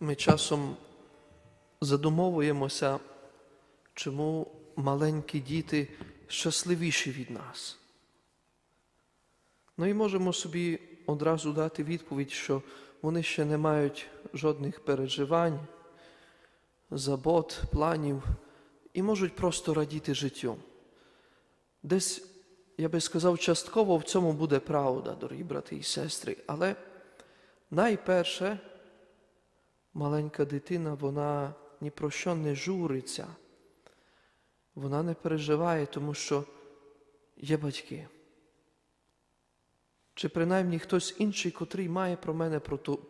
Ми часом задумовуємося, чому маленькі діти щасливіші від нас. Ну і можемо собі одразу дати відповідь, що вони ще не мають жодних переживань, забот, планів і можуть просто радіти життю. Десь, я би сказав, частково в цьому буде правда, дорогі брати і сестри, але найперше, маленька дитина, вона ні про що не журиться, вона не переживає, тому що є батьки. Чи принаймні хтось інший, котрий має про мене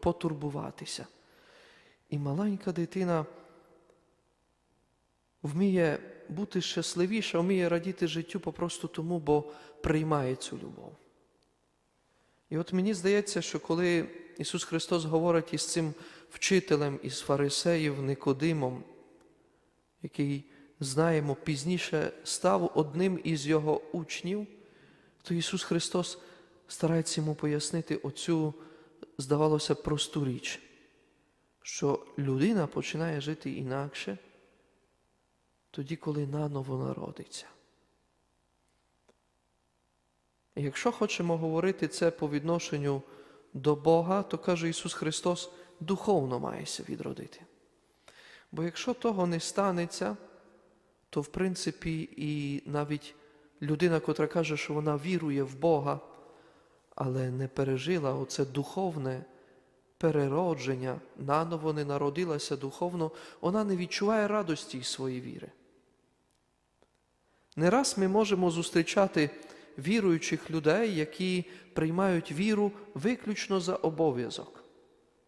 потурбуватися. І маленька дитина вміє бути щасливіша, вміє радіти життю попросту тому, бо приймає цю любов. І от мені здається, що коли Ісус Христос говорить із цим вчителем із фарисеїв Никодимом, який, знаємо, пізніше став одним із його учнів, то Ісус Христос старається йому пояснити оцю, здавалося, просту річ, що людина починає жити інакше тоді, коли наново народиться. Якщо хочемо говорити це по відношенню до Бога, то каже Ісус Христос, духовно маєся відродити. Бо якщо того не станеться, то в принципі і навіть людина, котра каже, що вона вірує в Бога, але не пережила оце духовне переродження, наново не народилася духовно, вона не відчуває радості із своєї віри. Не раз ми можемо зустрічати віруючих людей, які приймають віру виключно за обов'язок,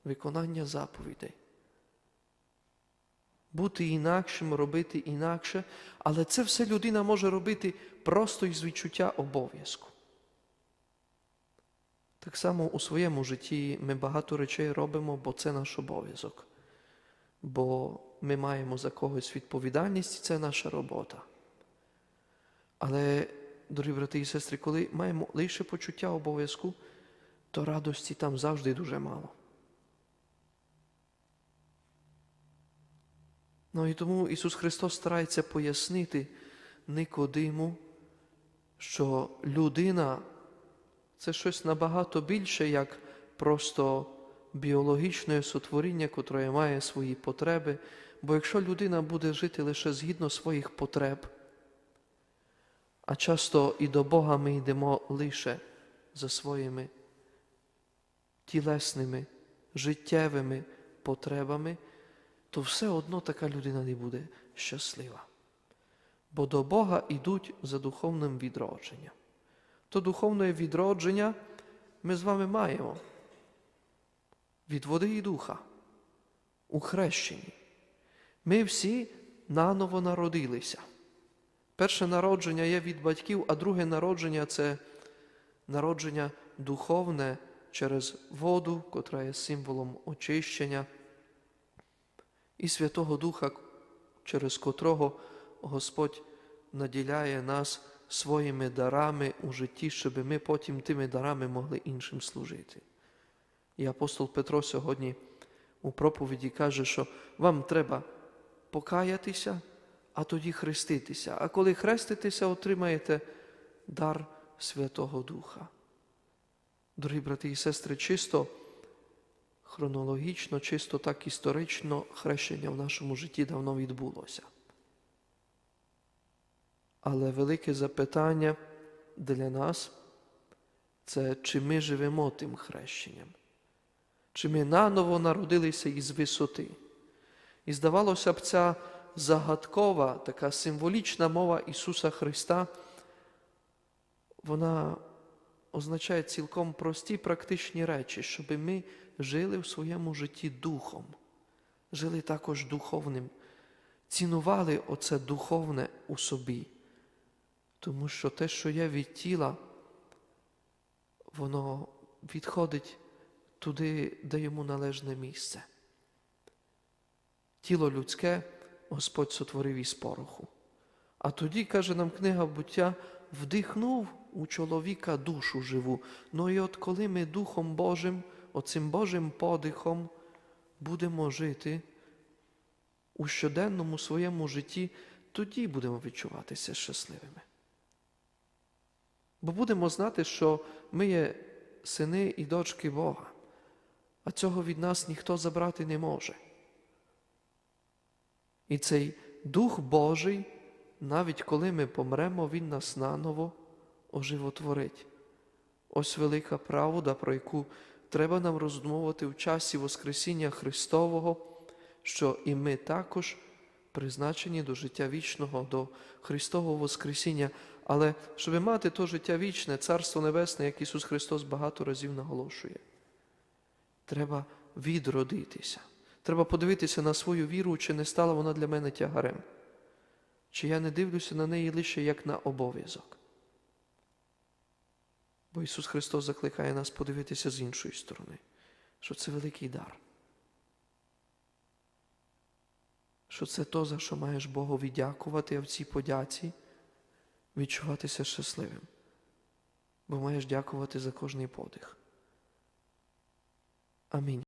виконання заповідей. Бути інакшим, робити інакше, але це все людина може робити просто із відчуття обов'язку. Так само у своєму житті ми багато речей робимо, бо це наш обов'язок. Бо ми маємо за когось відповідальність, і це наша робота. Але, дорогі брати і сестри, коли маємо лише почуття обов'язку, то радості там завжди дуже мало. Ну і тому Ісус Христос старається пояснити Никодиму, що людина це щось набагато більше, як просто біологічне сотворіння, котре має свої потреби. Бо якщо людина буде жити лише згідно своїх потреб, а часто і до Бога ми йдемо лише за своїми тілесними, життєвими потребами, то все одно така людина не буде щаслива. Бо до Бога йдуть за духовним відродженням. То духовне відродження ми з вами маємо від води і духа у хрещенні. Ми всі наново народилися. Перше народження є від батьків, а друге народження це народження духовне через воду, котра є символом очищення, і Святого Духа, через котрого Господь наділяє нас своїми дарами у житті, щоб ми потім тими дарами могли іншим служити. І апостол Петро сьогодні у проповіді каже, що вам треба покаятися, а тоді хреститися. А коли хреститеся, отримаєте дар Святого Духа. Дорогі брати і сестри, чисто хронологічно, чисто так історично хрещення в нашому житті давно відбулося. Але велике запитання для нас це чи ми живемо тим хрещенням, чи ми наново народилися із висоти. І здавалося б, ця загадкова, така символічна мова Ісуса Христа, вона означає цілком прості практичні речі, щоб ми жили в своєму житті духом, жили також духовним, цінували оце духовне у собі. Тому що те, що є від тіла, воно відходить туди, де йому належне місце. Тіло людське Господь сотворив із пороху. А тоді, каже нам книга буття, вдихнув у чоловіка душу живу. Ну і от коли ми Духом Божим, оцим Божим подихом будемо жити у щоденному своєму житті, тоді будемо відчуватися щасливими. Бо будемо знати, що ми є сини і дочки Бога, а цього від нас ніхто забрати не може. І цей Дух Божий, навіть коли ми помремо, Він нас наново оживотворить. Ось велика правда, про яку треба нам роздумувати в часі Воскресіння Христового, що і ми також призначені до життя вічного, до Христового Воскресіння. Але щоб мати то життя вічне, Царство Небесне, як Ісус Христос багато разів наголошує, треба відродитися. Треба подивитися на свою віру, чи не стала вона для мене тягарем, чи я не дивлюся на неї лише як на обов'язок. Бо Ісус Христос закликає нас подивитися з іншої сторони, що це великий дар. Що це то, за що маєш Богові дякувати, а в цій подяці відчуватися щасливим. Бо маєш дякувати за кожний подих. Амінь.